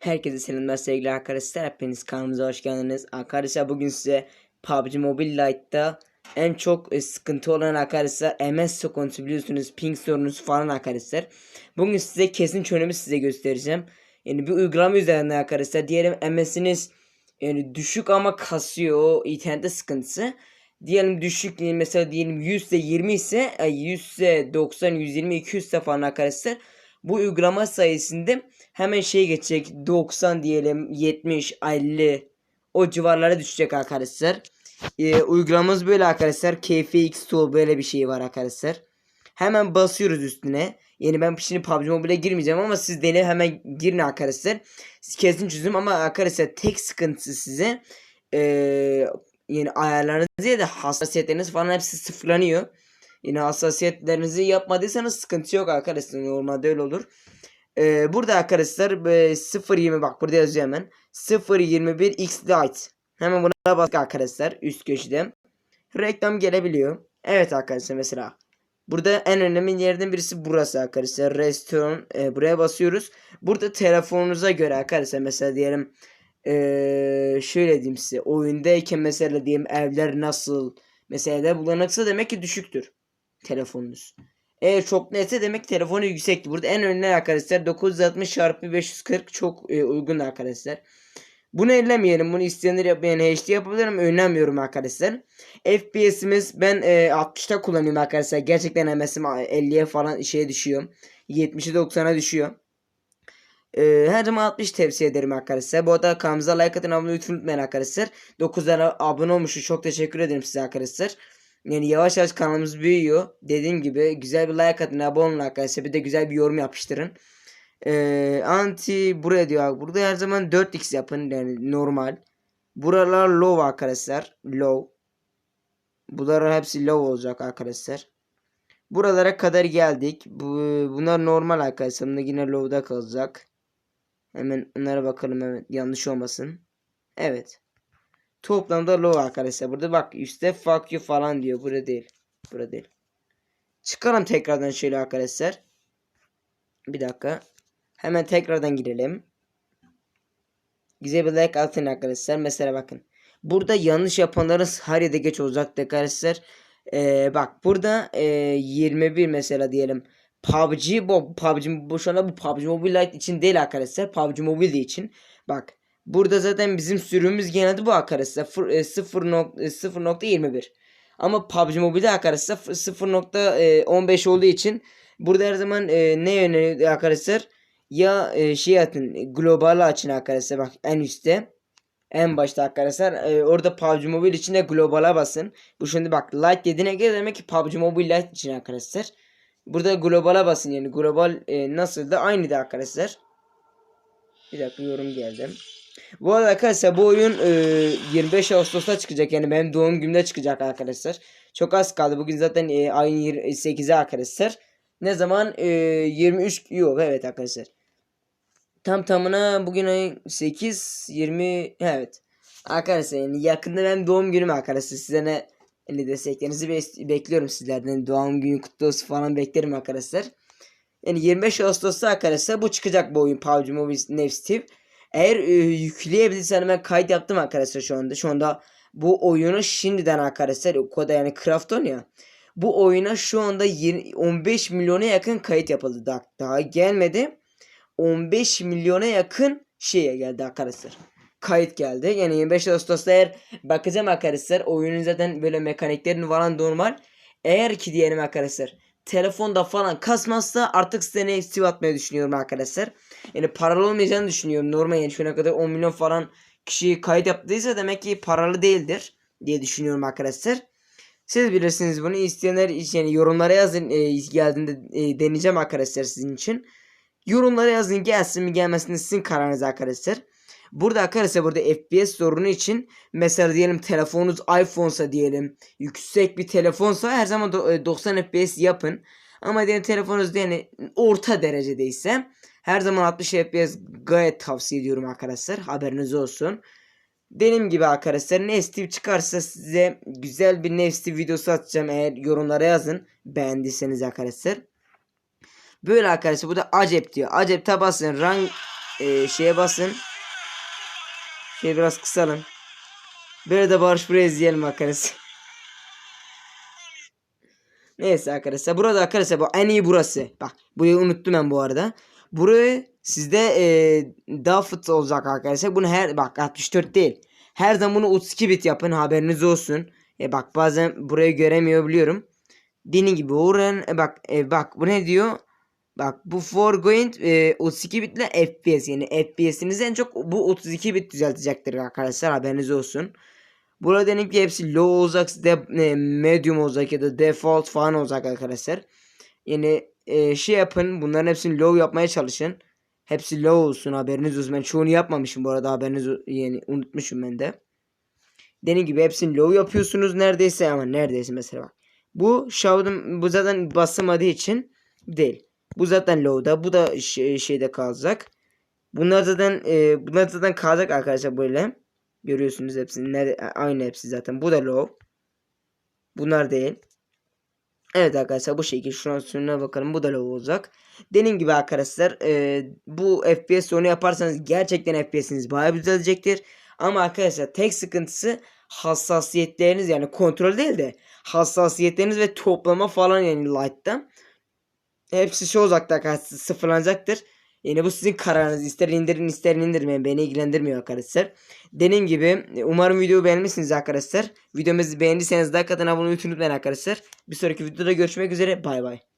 Herkese selamlar sevgili arkadaşlar. Hepiniz kanalımıza hoş geldiniz. Arkadaşlar bugün size PUBG Mobile Lite'da en çok e, sıkıntı olan arkadaşlar MS sıkıntısı biliyorsunuz ping sorunuz falan arkadaşlar. Bugün size kesin çözümü size göstereceğim. Yani bir uygulama üzerinden arkadaşlar diyelim MS'iniz yani düşük ama kasıyor internette sıkıntısı. Diyelim düşük mesela diyelim 100 ise 20 ise ay, 100 ise 90 120 200 ise falan arkadaşlar. Bu uygulama sayesinde hemen şey geçecek 90 diyelim 70 50 o civarlara düşecek arkadaşlar. Ee, uygulamamız böyle arkadaşlar. KFX Tool böyle bir şey var arkadaşlar. Hemen basıyoruz üstüne. Yani ben şimdi PUBG Mobile'e girmeyeceğim ama siz dene hemen girin arkadaşlar. Kesin çözüm ama arkadaşlar tek sıkıntısı size ee, yani ayarlarınız ya da hassasiyetleriniz falan hepsi sıfırlanıyor. Yine hassasiyetlerinizi yapmadıysanız sıkıntı yok arkadaşlar. Normalde öyle olur. Ee, burada arkadaşlar e, 0.20 bak burada yazıyor hemen. 0.21 X Lite. Hemen buna bastık arkadaşlar üst köşede. Reklam gelebiliyor. Evet arkadaşlar mesela. Burada en önemli yerden birisi burası arkadaşlar. Restoran e, buraya basıyoruz. Burada telefonunuza göre arkadaşlar mesela diyelim e, şöyle diyeyim size. Oyundayken mesela diyelim evler nasıl mesela de bulanıksa demek ki düşüktür telefonunuz. Eğer çok netse demek telefonu yüksekti. Burada en önemli arkadaşlar 960 çarpı 540 çok e, uygun arkadaşlar. Bunu ellemeyelim. Bunu isteyenler yap yani HD yapabilirim. Önlemiyorum arkadaşlar. FPS'imiz ben e, 60'ta kullanıyorum arkadaşlar. Gerçekten MS'im 50'ye falan şeye düşüyor. 70'e 90'a düşüyor. E, her zaman 60 tavsiye ederim arkadaşlar. Bu arada kanalımıza like atın abone olmayı unutmayın arkadaşlar. 9 tane abone olmuşuz. Çok teşekkür ederim size arkadaşlar. Yani yavaş yavaş kanalımız büyüyor. Dediğim gibi güzel bir like atın abone olun arkadaşlar. Bir de güzel bir yorum yapıştırın. Ee, anti buraya diyor. Burada her zaman 4x yapın. Yani normal. Buralar low arkadaşlar. Low. Bunlar hepsi low olacak arkadaşlar. Buralara kadar geldik. Bu, bunlar normal arkadaşlar. Bunlar yine low'da kalacak. Hemen onlara bakalım evet yanlış olmasın. Evet. Toplamda low arkadaşlar. Burada bak üstte fuck you falan diyor. Burada değil. Burada değil. Çıkalım tekrardan şöyle arkadaşlar. Bir dakika. Hemen tekrardan girelim. Güzel bir like atın arkadaşlar. Mesela bakın. Burada yanlış yapanların yerde geç olacaktı arkadaşlar. Ee, bak burada e, 21 mesela diyelim. PUBG bu PUBG bu şu anda bu PUBG Mobile Lite için değil arkadaşlar. PUBG Mobile için. Bak Burada zaten bizim sürümümüz genelde bu arkadaşlar. 0.21. Ama PUBG Mobile arkadaşlar 0.15 olduğu için burada her zaman e, ne yöneliyor arkadaşlar? Ya e, şey atın global açın arkadaşlar bak en üstte. En başta arkadaşlar e, orada PUBG Mobile için de globala basın. Bu şimdi bak light dediğine göre demek ki PUBG Mobile Lite için arkadaşlar. Burada globala basın yani global e, nasıl da aynı da arkadaşlar. Bir dakika yorum geldi. Bu arada arkadaşlar bu oyun e, 25 Ağustos'ta çıkacak yani benim doğum günümde çıkacak arkadaşlar. Çok az kaldı. Bugün zaten e, ayın 8'i arkadaşlar. Ne zaman? E, 23 yok evet arkadaşlar. Tam tamına bugün ayın 8 20 evet. Arkadaşlar yani yakında benim doğum günüm arkadaşlar. Size ne yani desteklerinizi be- bekliyorum sizlerden. Doğum günü kutlu olsun falan beklerim arkadaşlar. Yani 25 Ağustos'ta arkadaşlar bu çıkacak bu oyun PUBG Mobile Nefs eğer e, yükleyebilirsem ben kayıt yaptım arkadaşlar şu anda. Şu anda bu oyunu şimdiden arkadaşlar o kadar yani Krafton ya. Bu oyuna şu anda 20, 15 milyona yakın kayıt yapıldı. Daha, daha gelmedi. 15 milyona yakın şeye geldi arkadaşlar. Kayıt geldi. Yani 25 Ağustos'ta eğer bakacağım arkadaşlar oyunun zaten böyle mekaniklerin falan normal. Eğer ki diyelim arkadaşlar telefonda falan kasmazsa artık size ne Steve atmayı düşünüyorum arkadaşlar. Yani paralı olmayacağını düşünüyorum. Normal yani şuna kadar 10 milyon falan kişi kayıt yaptıysa demek ki paralı değildir diye düşünüyorum arkadaşlar. Siz bilirsiniz bunu. isteyenler yani yorumlara yazın. E, geldiğinde e, deneyeceğim arkadaşlar sizin için. Yorumlara yazın gelsin mi gelmesin sizin kararınız arkadaşlar. Burada arkadaşlar burada FPS sorunu için mesela diyelim telefonunuz iPhone'sa diyelim yüksek bir telefonsa her zaman 90 FPS yapın. Ama diyelim telefonunuz yani orta derecedeyse her zaman 60 FPS gayet tavsiye ediyorum arkadaşlar. Haberiniz olsun. Dediğim gibi arkadaşlar Nestive çıkarsa size güzel bir Nestive videosu atacağım eğer yorumlara yazın beğendiyseniz arkadaşlar. Böyle arkadaşlar bu da acep diyor. Acep tabasın rank e, şeye basın. Şey biraz kısalım. Böyle de Barış buraya izleyelim arkadaşlar. Neyse arkadaşlar. Burada arkadaşlar bu en iyi burası. Bak burayı unuttum ben bu arada. Burayı sizde e, daha fıt olacak arkadaşlar. Bunu her bak 64 değil. Her zaman bunu 32 bit yapın haberiniz olsun. E bak bazen burayı göremiyor biliyorum. Dediğim gibi uğrayın. E bak e, bak bu ne diyor? Bak bu foregoing e, 32 bitle FPS yani FPS'inizi en çok bu 32 bit düzeltecektir arkadaşlar haberiniz olsun. Burada dedim ki hepsi low olacak, de, e, medium olacak ya da default falan olacak arkadaşlar. Yani e, şey yapın bunların hepsini low yapmaya çalışın. Hepsi low olsun haberiniz olsun. Ben çoğunu yapmamışım bu arada haberiniz yani unutmuşum ben de. Dediğim gibi hepsini low yapıyorsunuz neredeyse ama neredeyse mesela bak. Bu show'un bu zaten basamadığı için değil. Bu zaten low'da. Bu da şey- şeyde kalacak. Bunlar zaten e, bunlar zaten kalacak arkadaşlar böyle. Görüyorsunuz hepsini. Nerede, aynı hepsi zaten. Bu da low. Bunlar değil. Evet arkadaşlar bu şekilde şu an sonuna bakalım. Bu da low olacak. Dediğim gibi arkadaşlar e, bu FPS sonu yaparsanız gerçekten FPS'iniz bayağı düzelecektir. Ama arkadaşlar tek sıkıntısı hassasiyetleriniz yani kontrol değil de hassasiyetleriniz ve toplama falan yani light'ta. Hepsi şey olacaktır arkadaşlar sıfırlanacaktır. Yani bu sizin kararınız. İster indirin ister indirmeyin. Beni ilgilendirmiyor arkadaşlar. Dediğim gibi umarım videoyu beğenmişsiniz arkadaşlar. Videomuzu beğendiyseniz like atın abone olmayı unutmayın arkadaşlar. Bir sonraki videoda görüşmek üzere. Bay bay.